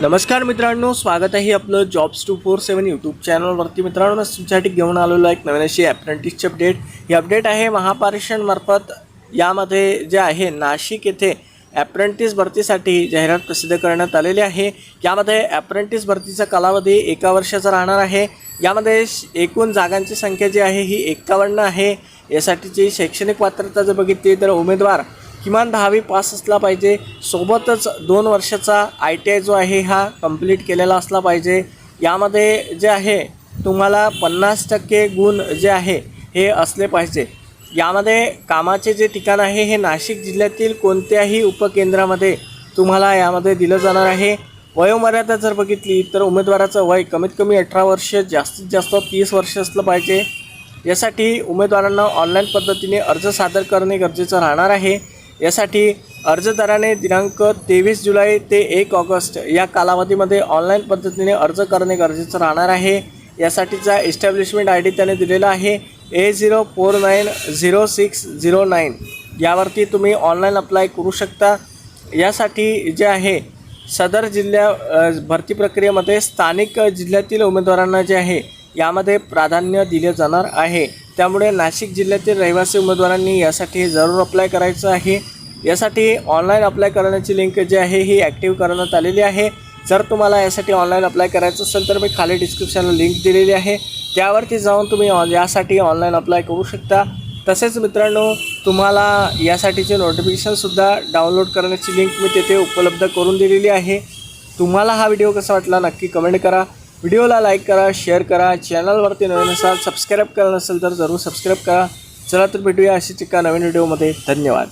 नमस्कार मित्रांनो स्वागत आहे आपलं jobs two four seven YouTube चॅनलवरती मित्रांनो मी तुमच्यासाठी घेऊन आलेलो एक नवीन अशी ॲप्रेंटिसची अपडेट ही अपडेट आहे महापारेषणमार्फत यामध्ये जे आहे नाशिक येथे ॲप्रेंटिस भरतीसाठी जाहिरात प्रसिद्ध करण्यात आलेली आहे. यामध्ये ॲप्रेंटिस भरतीचा कालावधी एका वर्षाचा राहणार आहे. यामध्ये एकूण जागांची संख्या जी आहे ही एकावन्न आहे. यासाठीची शैक्षणिक पात्रता जर बघितली तर उमेदवार किमान दहावी पास असला पाहिजे. सोबतच दोन वर्षाचा आय टी आय जो आहे हा कंप्लीट केलेला असला पाहिजे. यामध्ये जे आहे तुम्हाला पन्नास टक्के गुण जे आहे हे असले पाहिजे. यामध्ये कामाचे जे ठिकाण आहे हे नाशिक जिल्ह्यातील कोणत्याही उपकेंद्रामध्ये तुम्हाला यामध्ये दिलं जाणार आहे. वयोमर्यादा जर बघितली तर उमेदवाराचं वय कमीत कमी अठरा वर्ष जास्तीत जास्त तीस वर्ष असलं पाहिजे. यासाठी उमेदवारांना ऑनलाईन पद्धतीने अर्ज सादर करणे गरजेचं राहणार आहे. यासाठी अर्जदाराने दिनांक तेवीस जुलै ते एक ऑगस्ट या कालावधीमध्ये ऑनलाईन पद्धतीने अर्ज करणे गरजेचं राहणार आहे. यासाठीचा एस्टॅब्लिशमेंट आय डी त्याने दिलेला आहे. A zero four nine zero six zero nine यावरती तुम्ही ऑनलाईन अप्लाय करू शकता. यासाठी जे आहे सदर जिल्ह्या भरती प्रक्रियेमध्ये स्थानिक जिल्ह्यातील उमेदवारांना जे आहे यामध्ये प्राधान्य दिले जाणार आहे. त्यामुळे नाशिक जिल्ह्यातील रहिवासी उमेदवारांनी यासाठी जरूर अप्लाय करायचं आहे. यासाठी ऑनलाईन अप्लाय करण्याची लिंक जी आहे ही ॲक्टिव्ह करण्यात आलेली आहे. जर तुम्हाला यासाठी ऑनलाईन अप्लाय करायचं असेल तर मी खाली डिस्क्रिप्शनला लिंक दिलेली आहे. त्यावरती जाऊन तुम्ही ऑन यासाठी ऑनलाईन अप्लाय करू शकता. तसेच मित्रांनो तुम्हाला यासाठीचे नोटिफिकेशनसुद्धा डाउनलोड करण्याची लिंक मी तेथे उपलब्ध करून दिलेली आहे. तुम्हाला हा व्हिडिओ कसा वाटला नक्की कमेंट करा. व्हिडिओला लाईक करा शेअर करा चॅनलवरती नवीन असाल सबस्क्राईब करा नसेल तर जरूर सबस्क्राईब करा. चला तर भेटूया अशीच एका नवीन व्हिडिओमध्ये. धन्यवाद.